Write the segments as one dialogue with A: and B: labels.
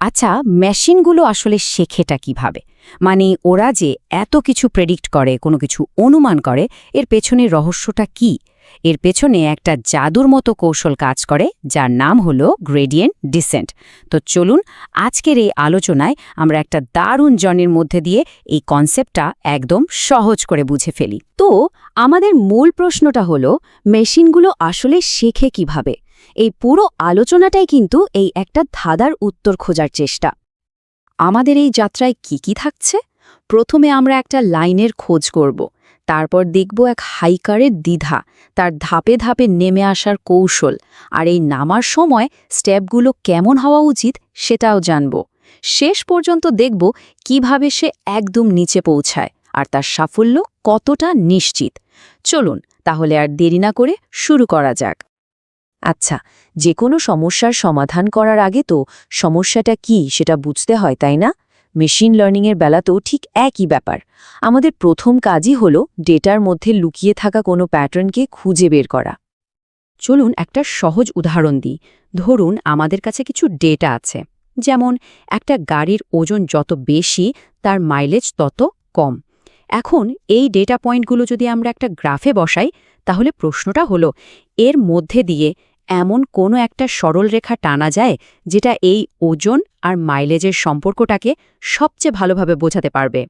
A: আচ্ছা মেশিনগুলো আসলে শেখেটা কীভাবে? মানে ওরা যে এত কিছু প্রেডিক্ট করে, কোনো কিছু অনুমান করে, এর পেছনে রহস্যটা কি? এর পেছনে একটা জাদুর মতো কৌশল কাজ করে, যার নাম হলো গ্রেডিয়েন্ট ডিসেন্ট তো চলুন আজকের এই আলোচনায় আমরা একটা দারুণ জনের মধ্যে দিয়ে এই কনসেপ্টটা একদম সহজ করে বুঝে ফেলি।
B: তো আমাদের মূল প্রশ্নটা হলো, মেশিনগুলো আসলে শেখে কীভাবে? এই পুরো আলোচনাটাই কিন্তু এই একটা ধাঁধার উত্তর খোঁজার চেষ্টা। আমাদের এই যাত্রায় কি কি থাকছে? প্রথমে আমরা একটা লাইনের খোঁজ করব, তারপর দেখব এক হাইকারের দ্বিধা, তার ধাপে ধাপে নেমে আসার কৌশল, আর এই নামার সময় স্টেপগুলো কেমন হওয়া উচিত সেটাও জানব। শেষ পর্যন্ত দেখব কীভাবে সে একদম নিচে পৌঁছায়, আর তার সাফল্য কতটা নিশ্চিত। চলুন, তাহলে আর দেরি না করে শুরু করা যাক। আচ্ছা যে কোনো সমস্যার সমাধান করার আগে তো সমস্যাটা কি সেটা বুঝতে হয়, তাই না? মেশিন লার্নিংয়ের বেলাতেও ঠিক একই ব্যাপার। আমাদের প্রথম কাজই হল ডেটার মধ্যে লুকিয়ে থাকা কোনো প্যাটার্নকে খুঁজে বের করা।
A: চলুন একটা সহজ উদাহরণ দিই। ধরুন আমাদের কাছে কিছু ডেটা আছে, যেমন একটা গাড়ির ওজন যত বেশি, তার মাইলেজ তত কম। এখন এই ডেটা পয়েন্টগুলো যদি আমরা একটা গ্রাফে বসাই, তাহলে প্রশ্নটা হলো, এর মধ্যে দিয়ে এমন কোনো একটা সরল রেখা টানা যায় যেটা এই ওজন আর মাইলেজের সম্পর্কটাকে সবচেয়ে ভালোভাবে বোঝাতে পারবে।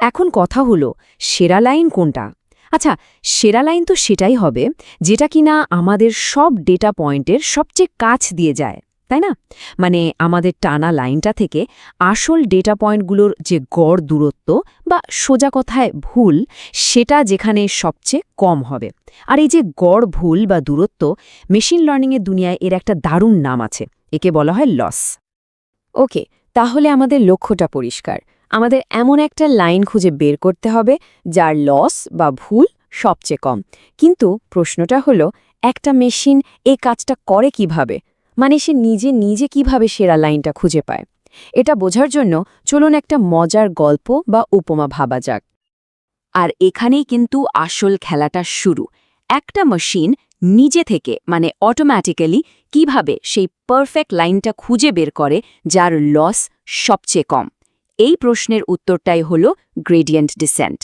B: এখন কথা হলো, সেরা লাইন কোনটা? আচ্ছা সেরা লাইন তো সেটাই হবে যেটা কিনা আমাদের সব ডেটা পয়েন্টের সবচেয়ে কাছ দিয়ে যায়। তাই না? মানে আমাদের টানা লাইনটা থেকে আসল ডেটা পয়েন্টগুলোর যে গড় দূরত্ব বা সোজা কথায় ভুল, সেটা যেখানে সবচেয়ে কম হবে। আর এই যে গড় ভুল বা দূরত্ব মেশিন লার্নিংয়ের দুনিয়ায় এর একটা দারুণ নাম আছে। একে বলা হয় লস ওকে তাহলে আমাদের লক্ষ্যটা পরিষ্কার। আমাদের এমন একটা লাইন খুঁজে বের করতে হবে, যার লস বা ভুল সবচেয়ে কম। কিন্তু প্রশ্নটা হলো, একটা মেশিন এই কাজটা করে কীভাবে? মানে সে নিজে নিজে কীভাবে সেরা লাইনটা খুঁজে পায়। এটা বোঝার জন্য চলুন একটা মজার গল্প বা উপমা ভাবা যাক। আর এখানেই কিন্তু আসল খেলাটা শুরু। একটা মেশিন নিজে থেকে মানে অটোম্যাটিক্যালি কীভাবে সেই পারফেক্ট লাইনটা খুঁজে বের করে যার লস সবচেয়ে কম। এই প্রশ্নের উত্তরটাই হল গ্রেডিয়েন্ট ডিসেন্ট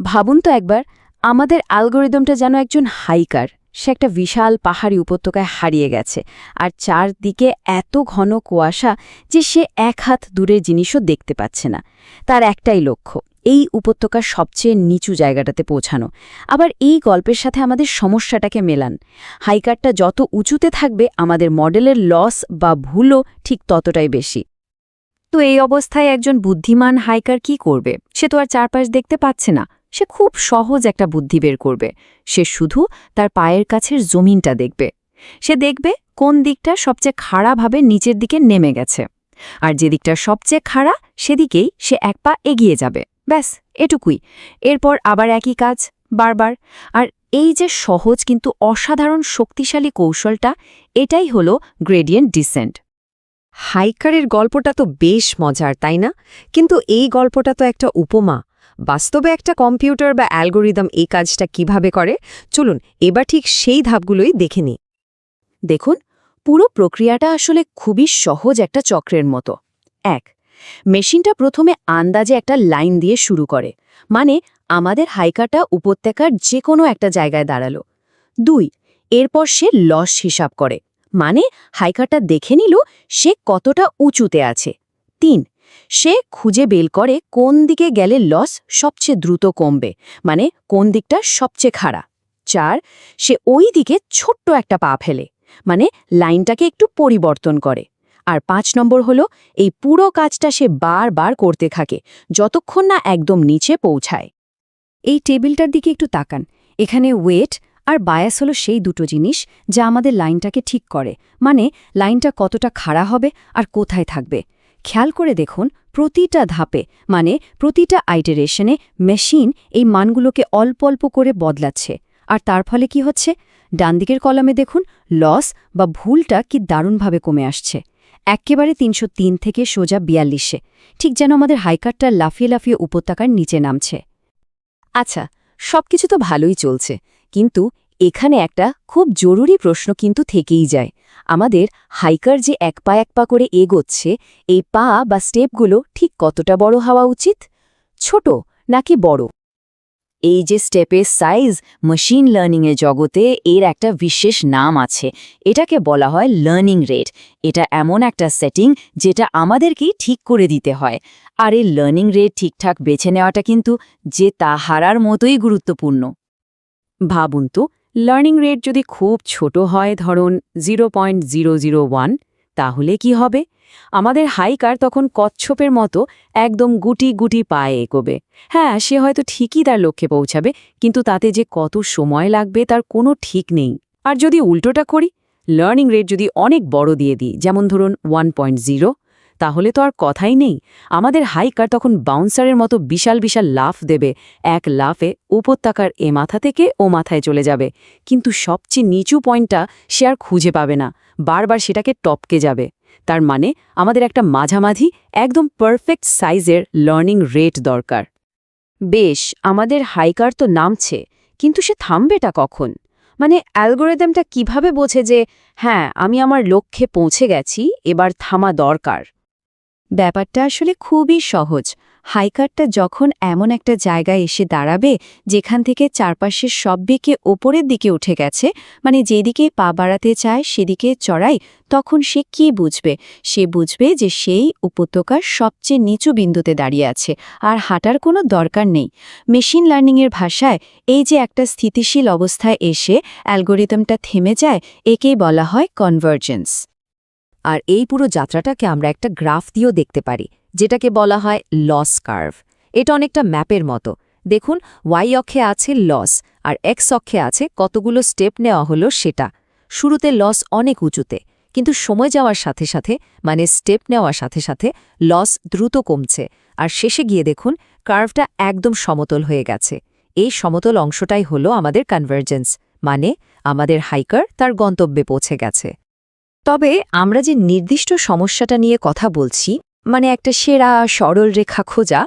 B: ভাবুন তো একবার, আমাদের অ্যালগোরিদমটা যেন একজন হাইকার সে একটা বিশাল পাহাড়ি উপত্যকায় হারিয়ে গেছে। আর চারদিকে এত ঘন কুয়াশা যে সে এক হাত দূরের জিনিসও দেখতে পাচ্ছে না। তার একটাই লক্ষ্য, এই উপত্যকার সবচেয়ে নিচু জায়গাটাতে পৌঁছানো। আবার এই গল্পের সাথে আমাদের সমস্যাটাকে মেলান। হাইকারটা যত উঁচুতে থাকবে, আমাদের মডেলের লস বা ভুলও ঠিক ততটাই বেশি। তো এই অবস্থায় একজন বুদ্ধিমান হাইকার কি করবে? সে তো আর চারপাশ দেখতে পাচ্ছে না। সে খুব সহজ একটা বুদ্ধি বের করবে। সে শুধু তার পায়ের কাছের জমিনটা দেখবে। সে দেখবে কোন দিকটা সবচেয়ে খাড়াভাবে নিচের দিকে নেমে গেছে। আর যে দিকটা সবচেয়ে খাড়া, সেদিকেই সে এক পা এগিয়ে যাবে। ব্যাস, এটুকুই। এরপর আবার একই কাজ, বারবার। আর এই যে সহজ কিন্তু অসাধারণ শক্তিশালী কৌশলটা, এটাই হলো গ্রেডিয়েন্ট ডিসেন্ট হাইকারের গল্পটা তো বেশ মজার, তাই না? কিন্তু এই গল্পটা তো একটা উপমা। বাস্তবে একটা কম্পিউটার বা অ্যালগোরিদম এই কাজটা কীভাবে করে? চলুন, এবার ঠিক সেই ধাপগুলোই দেখে নিই। দেখুন, পুরো প্রক্রিয়াটা আসলে খুবই সহজ একটা চক্রের মতো। এক, মেশিনটা প্রথমে আন্দাজে একটা লাইন দিয়ে শুরু করে। মানে আমাদের হাইকাটা উপত্যকার যে কোনো একটা জায়গায় দাঁড়াল। দুই, এরপর সে লস হিসাব করে। মানে হাইকারটা দেখে নিল সে কতটা উঁচুতে আছে। তিন সে খুঁজে বেল করে কোন দিকে গেলে লস সবচেয়ে দ্রুত কমবে মানে কোন দিকটা সবচেয়ে খাড়া চার, সে ওই দিকে ছোট্ট একটা পা ফেলে মানে লাইনটাকে একটু পরিবর্তন করে। আর পাঁচ নম্বর হলো, এই পুরো কাজটা সে বারবার করতে থাকে, যতক্ষণ না একদম নিচে পৌঁছায়। এই টেবিলটার দিকে একটু তাকান, এখানে ওয়েট আর বায়াস হলো সেই দুটো জিনিস যা আমাদের লাইনটাকে ঠিক করে মানে লাইনটা কতটা খাড়া হবে আর কোথায় থাকবে। খেয়াল করে দেখুন প্রতিটা ধাপে মানে প্রতিটা আইটারেশনে মেশিন এই মানগুলোকে অল্প অল্প করে বদলাচ্ছে। আর তার ফলে কি হচ্ছে? ডানদিকের কলামে দেখুন, লস বা ভুলটা কি দারুণভাবে কমে আসছে। একেবারে তিনশো তিন থেকে সোজা বিয়াল্লিশে, ঠিক যেন আমাদের হাইকারটা লাফিয়ে লাফিয়ে উপত্যকার নিচে নামছে। আচ্ছা সবকিছু তো ভালোই চলছে, কিন্তু এখানে একটা খুব জরুরি প্রশ্ন কিন্তু থেকেই যায়। আমাদের হাইকার যে এক পা এক পা করে এগোচ্ছে, এই পা বা স্টেপগুলো ঠিক কতটা বড় হওয়া উচিত? ছোট নাকি বড়? এই যে স্টেপের সাইজ মেশিন লার্নিংয়ের জগতে এর একটা বিশেষ নাম আছে। এটাকে বলা হয় লার্নিং রেট এটা এমন একটা সেটিং যেটা আমাদেরকেই ঠিক করে দিতে হয়। আর এই লার্নিং রেট ঠিকঠাক বেছে নেওয়াটা কিন্তু যে তা হারার মতোই গুরুত্বপূর্ণ। ভাবুন তো লার্নিং রেট যদি খুব ছোট হয়, ধরুন zero point zero zero one তাহলে কি হবে? আমাদের হাইকার তখন কচ্ছপের মতো একদম গুটি গুটি পায়ে এগোবে। হ্যাঁ সে হয়তো ঠিকই তার লক্ষ্যে পৌঁছাবে, কিন্তু তাতে যে কত সময় লাগবে তার কোনো ঠিক নেই। আর যদি উল্টোটা করি লার্নিং রেট যদি অনেক বড় দিয়ে দিই, যেমন ধরুন ওয়ান পয়েন্ট জিরো তাহলে তো আর কথাই নেই। আমাদের হাইকার তখন বাউন্সারের মতো বিশাল বিশাল লাফ দেবে। এক লাফে উপত্যকার এ মাথা থেকে ও মাথায় চলে যাবে। কিন্তু সবচেয়ে নিচু পয়েন্টটা সে আর খুঁজে পাবে না। বারবার সেটাকে টপকে যাবে। তার মানে আমাদের একটা মাঝামাঝি, একদম পারফেক্ট সাইজের লার্নিং রেট দরকার। বেশ, আমাদের হাইকার তো নামছে, কিন্তু সে থামবেটা কখন? মানে অ্যালগোরিদমটা কীভাবে বোঝে যে হ্যাঁ আমি আমার লক্ষ্যে পৌঁছে গেছি, এবার থামা দরকার ব্যাপারটা আসলে খুবই সহজ। হাইকারটা যখন এমন একটা জায়গায় এসে দাঁড়াবে, যেখান থেকে চারপাশের সব দিকে ওপরের দিকে উঠে গেছে মানে যেদিকে পা বাড়াতে চায় সেদিকে চড়াই, তখন সে কি বুঝবে? সে বুঝবে যে সেই উপত্যকার সবচেয়ে নিচু বিন্দুতে দাঁড়িয়ে আছে, আর হাঁটার কোনো দরকার নেই। মেশিন লার্নিংয়ের ভাষায় এই যে একটা স্থিতিশীল অবস্থায় এসে অ্যালগোরিদমটা থেমে যায়, একেই বলা হয় কনভার্জেন্স। আর এই পুরো যাত্রাটাকে আমরা একটা গ্রাফ দিয়েও দেখতে পারি, যেটাকে বলা হয় লস কার্ভ এটা অনেকটা ম্যাপের মতো। দেখুন ওয়াই অক্ষে আছে লস আর এক্স অক্ষে আছে কতগুলো স্টেপ নেওয়া হলো সেটা। শুরুতে লস অনেক উঁচুতে, কিন্তু সময় যাওয়ার সাথে সাথে মানে স্টেপ নেওয়ার সাথে সাথে লস দ্রুত কমছে। আর শেষে গিয়ে দেখুন কার্ভটা একদম সমতল হয়ে গেছে। এই সমতল অংশটাই হলো আমাদের কনভার্জেন্স মানে আমাদের হাইকার তার গন্তব্যে পৌঁছে গেছে। তবে আমরা যে নির্দিষ্ট সমস্যাটা নিয়ে কথা বলছি মানে একটা সেরা সরল রেখা খোঁজা,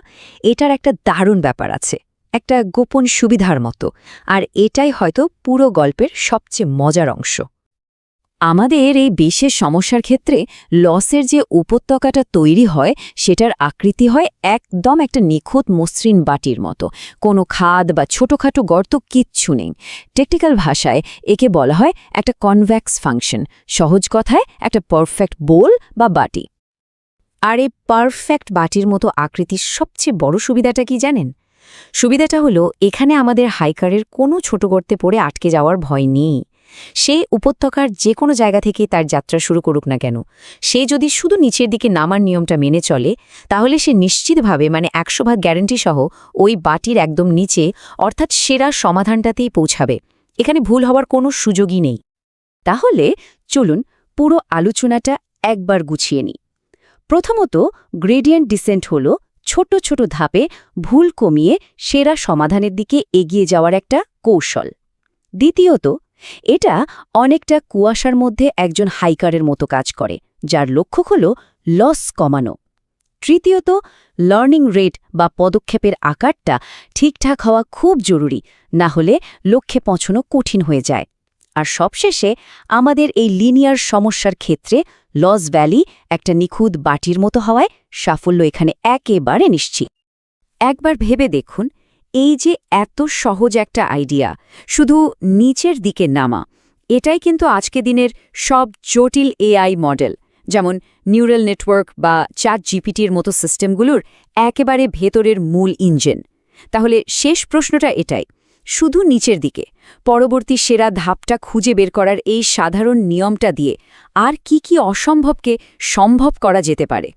B: এটার একটা দারুণ ব্যাপার আছে, একটা গোপন সুবিধার মতো, আর এটাই হয়তো পুরো গল্পের সবচেয়ে মজার অংশ। আমাদের এই বিশেষ সমস্যার ক্ষেত্রে লসের যে উপত্যকাটা তৈরি হয়, সেটার আকৃতি হয় একদম একটা নিখুঁত মসৃণ বাটির মতো। কোনো খাদ বা ছোটোখাটো গর্ত কিচ্ছু নেই। টেকনিক্যাল ভাষায় একে বলা হয় একটা কনভ্যাক্স ফাংশন। সহজ কথায় একটা পারফেক্ট বোল বা বাটি। আর এই পারফেক্ট বাটির মতো আকৃতির সবচেয়ে বড় সুবিধাটা কি জানেন? সুবিধাটা হলো, এখানে আমাদের হাইকারের কোনো ছোট গর্তে পড়ে আটকে যাওয়ার ভয় নেই। সে উপত্যকার যে কোনো জায়গা থেকে তার যাত্রা শুরু করুক না কেন। সে যদি শুধু নিচের দিকে নামার নিয়মটা মেনে চলে, তাহলে সে নিশ্চিতভাবে মানে একশো ভাগ গ্যারেন্টি সহ ওই বাটির একদম নিচে, অর্থাৎ সেরা সমাধানটাতেই পৌঁছাবে। এখানে ভুল হওয়ার কোনো সুযোগই নেই। তাহলে চলুন পুরো আলোচনাটা একবার গুছিয়ে নিই। প্রথমত গ্রেডিয়েন্ট ডিসেন্ট হল ছোট ছোট ধাপে ভুল কমিয়ে সেরা সমাধানের দিকে এগিয়ে যাওয়ার একটা কৌশল। দ্বিতীয়ত এটা অনেকটা কুয়াশার মধ্যে একজন হাইকারের মতো কাজ করে, যার লক্ষ্য হল লস কমানো। তৃতীয়ত লার্নিং রেট বা পদক্ষেপের আকারটা ঠিকঠাক হওয়া খুব জরুরি, না হলে লক্ষ্যে পৌঁছনো কঠিন হয়ে যায়। আর সবশেষে, আমাদের এই লিনিয়ার সমস্যার ক্ষেত্রে লস ভ্যালি একটা নিখুঁত বাটির মতো হওয়ায় সাফল্য এখানে একেবারে নিশ্চিত। একবার ভেবে দেখুন এই যে এত সহজ একটা আইডিয়া, শুধু নিচের দিকে নামা, এটাই কিন্তু আজকে দিনের সব জটিল এআই মডেল, যেমন নিউরাল নেটওয়ার্ক বা চ্যাট জিপিটির মতো সিস্টেমগুলোর একেবারে ভেতরের মূল ইঞ্জিন। তাহলে শেষ প্রশ্নটা এটাই, শুধু নিচের দিকে, পরবর্তী সেরা ধাপটা খুঁজে বের করার এই সাধারণ নিয়মটা দিয়ে আর কি কি অসম্ভবকে সম্ভব করা যেতে পারে?